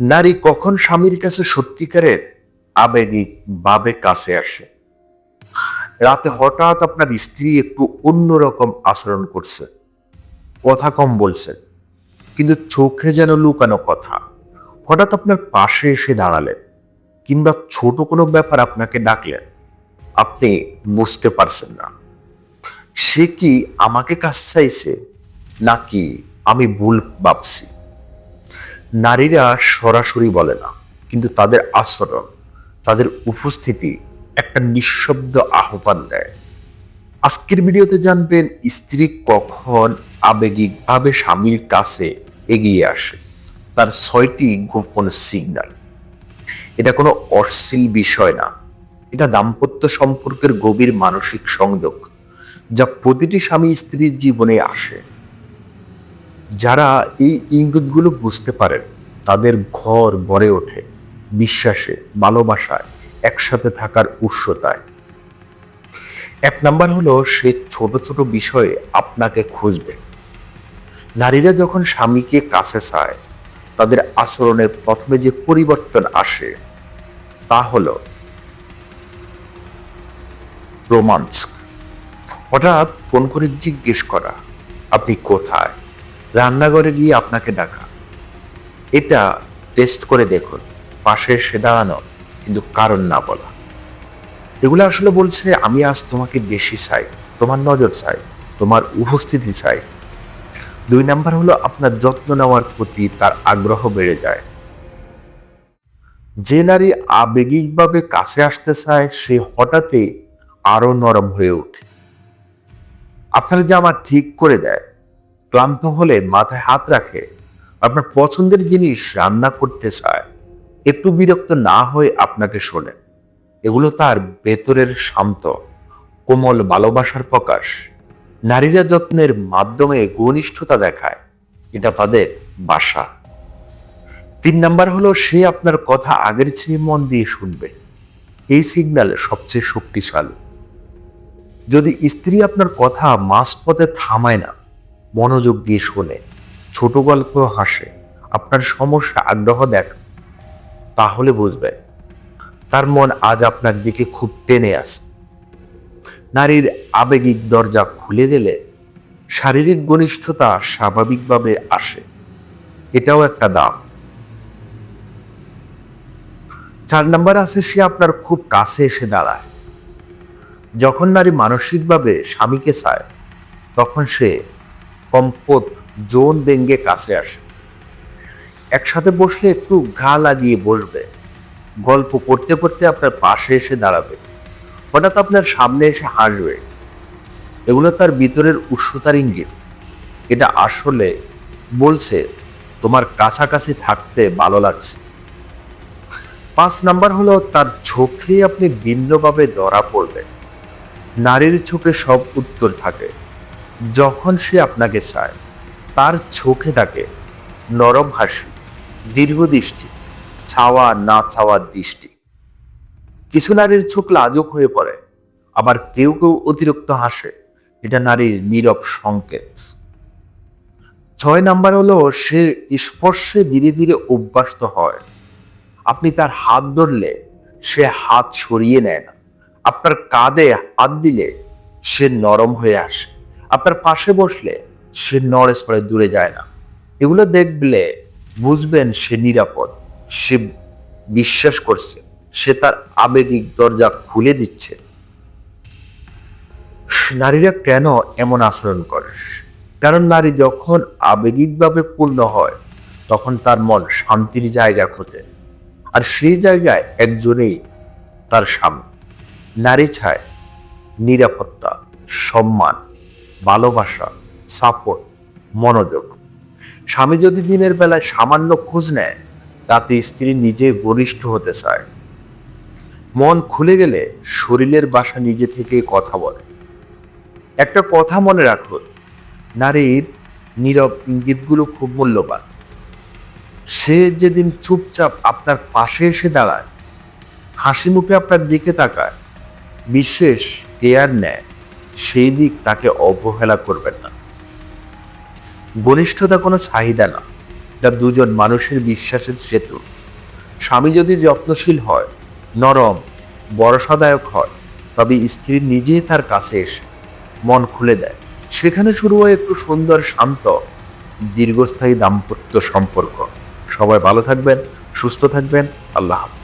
নারী কখন স্বামীর কাছে সত্যিকারের আবেগিক ভাবে কাছে আসে? রাতে হঠাৎ আপনার স্ত্রী একটু অন্যরকম আচরণ করছে। কথা কম বলছে, কিন্তু চোখে যেন লুকানো কথা। হঠাৎ আপনার পাশে এসে দাঁড়ালেন, কিংবা ছোট কোনো ব্যাপার আপনাকে ডাকলেন। আপনি বুঝতে পারছেন না। সে কি আমাকে কাজ চাইছে, নাকি আমি ভুল ভাবছি? নারীরা সরাসরি বলে না, কিন্তু তাদের আচরণ, তাদের উপস্থিতি একটা নিঃশব্দ আহ্বান দেয়। আজকের ভিডিওতে জানবেন স্ত্রী কখন আবেগিকভাবে স্বামীর কাছে এগিয়ে আসে। তার ছয়টি গোপন সিগন্যাল এটা কোনো অশ্লীল বিষয় না। এটা দাম্পত্য সম্পর্কের গভীর মানসিক সংযোগ যা প্রতিটি স্বামী স্ত্রীর জীবনে আসে। যারা এই ইঙ্গিতগুলো বুঝতে পারেন, তাদের ঘর ভরে ওঠে বিশ্বাসে, ভালোবাসায়, একসাথে থাকার উৎসতায় এক নাম্বার হলো সে ছোট ছোট বিষয়ে আপনাকে খুঁজবে। নারীরা যখন স্বামীকে কাছে চায়, তাদের আচরণের প্রথমে যে পরিবর্তন আসে, তা হলো রোমান্স হঠাৎ ফোন করে জিজ্ঞেস করা, আপনি কোথায়? রান্নাঘরে গিয়ে আপনাকে ডাকা। এটা টেস্ট করে দেখুন। পাশে এসে দাঁড়ানো, কিন্তু কারণ না বলা। এগুলো আসলে বলছে, আমি আজ তোমাকে বেশি চাই, তোমার নজর চাই, তোমার উপস্থিতি চাই। দুই নাম্বার হলো, আপনার যত্ন নেওয়ার প্রতি তার আগ্রহ বেড়ে যায়। যে নারী আবেগিকভাবে কাছে আসতে চায়, সে হঠাৎই আরও নরম হয়ে ওঠে। আপনার জামা ঠিক করে দেয় ক্লান্ত হলে মাথায় হাত রাখে। আপনার পছন্দের জিনিস রান্না করতে চায়। একটু বিরক্ত না হয়ে আপনাকে শোনে। এগুলো তার ভেতরের শান্ত, কোমল ভালোবাসার প্রকাশ। নারীরা যত্নের মাধ্যমে ঘনিষ্ঠতা দেখায়। এটা তাদের বাসা। তিন নাম্বার হলো, সে আপনার কথা আগের চেয়ে মন দিয়ে শুনবে। এই সিগন্যাল সবচেয়ে শক্তিশালী। যদি স্ত্রী আপনার কথা মাঝপথে থামায় না মনোযোগ দিয়ে শোনে। ছোট গল্প হাসে। আপনার সমস্যা আগ্রহ দেখ তাহলে বুঝবেন। তার মন আজ আপনার দিকে খুব টেনে আসে। নারীর আবেগিক দরজা খুলে গেলে শারীরিক ঘনিষ্ঠতা স্বাভাবিকভাবে আসে। এটাও একটা দাম। চার নাম্বার আছে, সে আপনার খুব কাছে এসে দাঁড়ায়। যখন নারী মানসিকভাবে স্বামীকে চায়, তখন সে কম্পত জোন ব্যঙ্গে কাছে আসে। একসাথে বসলে একটু গা লাগিয়ে বসবে। গল্প করতে করতে আপনার পাশে এসে দাঁড়াবে। হঠাৎ আপনার সামনে এসে হাসবে। এগুলো তার ভিতরের উৎসতার ইঙ্গিত। এটা আসলে বলছে, তোমার কাছাকাছি থাকতে ভালো লাগছে। পাঁচ নাম্বার হলো, তার চোখে আপনি ভিন্নভাবে ধরা পড়বেন নারীর চোখে সব উত্তর থাকে। যখন সে আপনাকে চায়, তার চোখে থাকে নরম হাসি, দীর্ঘ দৃষ্টি, ছাওয়া না ছাওয়ার দৃষ্টি। কিছু নারীর চোখ লাজুক হয়ে পড়ে, আবার কেউ কেউ অতিরিক্ত হাসে, এটা নারীর নীরব সংকেত। ছয় নাম্বার হলো, সে স্পর্শে ধীরে ধীরে অভ্যস্ত হয়। আপনি তার হাত ধরলে, সে হাত সরিয়ে নেয় না। আপনার কাঁধে হাত দিলে, সে নরম হয়ে আসে। আপনার পাশে বসলে সে নড়ে সরে দূরে যায় না। এগুলো দেখলে বুঝবেন সে নিরাপদ, সে বিশ্বাস করছে, সে তার আবেগিক দরজা খুলে দিচ্ছে। নারীরা কেন এমন আচরণ করে? কারণ নারী যখন আবেগিকভাবে পূর্ণ হয়, তখন তার মন শান্তির জায়গা খোঁজে। আর সেই জায়গায় একজনেই তার স্বামী। নারী চায় নিরাপত্তা, সম্মান ভালোবাসা সাপোর্ট মনোযোগ। স্বামী যদি দিনের বেলায় সামান্য খোঁজ নেয় রাতে স্ত্রী নিজে গরিষ্ঠ হতে চায়। মন খুলে গেলে শরীরের বাসা নিজে থেকে কথা বলে। একটা কথা মনে রাখুন নারীর নীরব ইঙ্গিতগুলো খুব মূল্যবান। সে যেদিন চুপচাপ আপনার পাশে এসে দাঁড়ায় হাসি মুখে আপনার দিকে তাকায়, বিশেষ কেয়ার নেয়। সেই দিক তাকে অবহেলা করবেন না। ঘনিষ্ঠতা কোনো চাহিদা না। এটা দুজন মানুষের বিশ্বাসের সেতু। স্বামী যদি যত্নশীল হয়, নরম ভরসাদায়ক হয়, তবে স্ত্রী নিজেই তার কাছে এসে মন খুলে দেয়। সেখানে শুরু হয় একটু সুন্দর, শান্ত, দীর্ঘস্থায়ী দাম্পত্য সম্পর্ক। সবাই ভালো থাকবেন, সুস্থ থাকবেন। আল্লাহ হাফেজ।